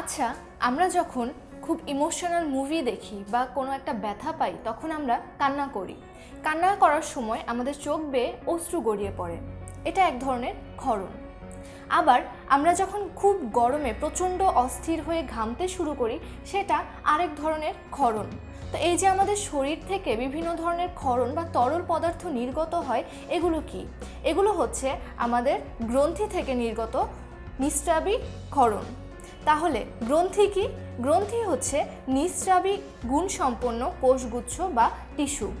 আচ্ছা আমরা যখন খুব ইমোশনাল মুভি দেখি বা কোনো একটা ব্যথা পাই, তখন আমরা কান্না করি। কান্না করার সময় আমাদের চোখ বেয়ে অশ্রু গড়িয়ে পড়ে। এটা এক ধরনের ক্ষরণ। আবার আমরা যখন খুব গরমে প্রচণ্ড অস্থির হয়ে ঘামতে শুরু করি, সেটা আরেক ধরনের ক্ষরণ। তো এই যে আমাদের শরীর থেকে বিভিন্ন ধরনের ক্ষরণ বা তরল পদার্থ নির্গত হয়, এগুলো কি? এগুলো হচ্ছে আমাদের গ্রন্থি থেকে নির্গত নিস্রাবী ক্ষরণ। তাহলে গ্রন্থি কি? গ্রন্থি হচ্ছে নিঃস্রাবী গুণসম্পন্ন কোষগুচ্ছ বা টিস্যু।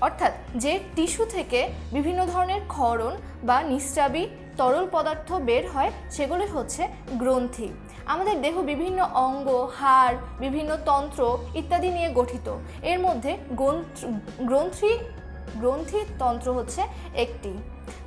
অর্থাৎ যে টিস্যু থেকে বিভিন্ন ধরনের ক্ষরণ বা নিঃস্রাবী তরল পদার্থ বের হয়, সেগুলি হচ্ছে গ্রন্থি। আমাদের দেহ বিভিন্ন অঙ্গ, হাড়, বিভিন্ন তন্ত্র ইত্যাদি নিয়ে গঠিত। এর মধ্যে গ্রন্থ- গ্রন্থি তন্ত্র হচ্ছে একটি।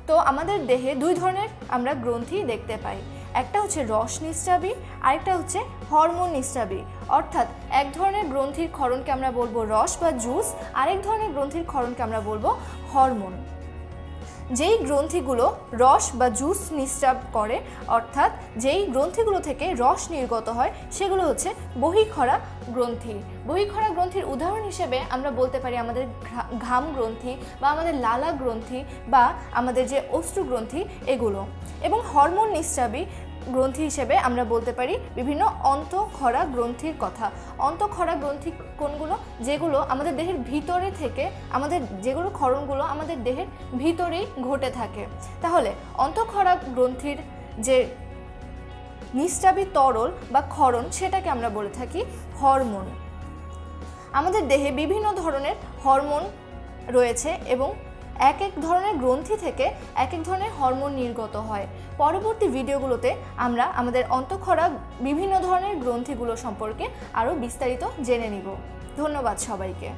তো আমাদের দেহে দুই ধরনের আমরা গ্রন্থি দেখতে পাই। একটা হচ্ছে রস নিঃস্রাবী আরেকটা হচ্ছে হরমোন নিঃস্রাবী অর্থাৎ এক ধরনের গ্রন্থির ক্ষরণকে আমরা বলব রস বা জুস, আরেক ধরনের গ্রন্থির ক্ষরণকে আমরা বলব হরমোন। যেই গ্রন্থিগুলো রস বা জুস নিঃস্রাব করে, অর্থাৎ যেই গ্রন্থিগুলো থেকে রস নির্গত হয়, সেগুলো হচ্ছে বহিখরা গ্রন্থি। বহিখরা গ্রন্থির উদাহরণ হিসেবে আমরা বলতে পারি আমাদের ঘাম গ্রন্থি বা আমাদের লালা গ্রন্থি বা আমাদের যে অশ্রু গ্রন্থি, এগুলো। এবং হরমোন নিঃস্রাবী গ্রন্থি হিসেবে আমরা বলতে পারি বিভিন্ন অন্তঃক্ষরা গ্রন্থির কথা। অন্তঃক্ষরা গ্রন্থি কোনগুলো? যেগুলো আমাদের দেহের ভিতরে থেকে, আমাদের যেগুলো ক্ষরণগুলো আমাদের দেহের ভিতরেই ঘটে থাকে। তাহলে অন্তঃক্ষরা গ্রন্থির যে নিঃস্রাবী তরল বা ক্ষরণ সেটাকে আমরা বলে থাকি হরমোন। আমাদের দেহে বিভিন্ন ধরনের হরমোন রয়েছে এবং এক এক ধরনের গ্রন্থি থেকে এক এক ধরনের হরমোন নির্গত হয়। পরবর্তী ভিডিওগুলোতে আমরা আমাদের অন্তঃক্ষরা বিভিন্ন ধরনের গ্রন্থিগুলো সম্পর্কে আরও বিস্তারিত জেনে নিব। ধন্যবাদ সবাইকে।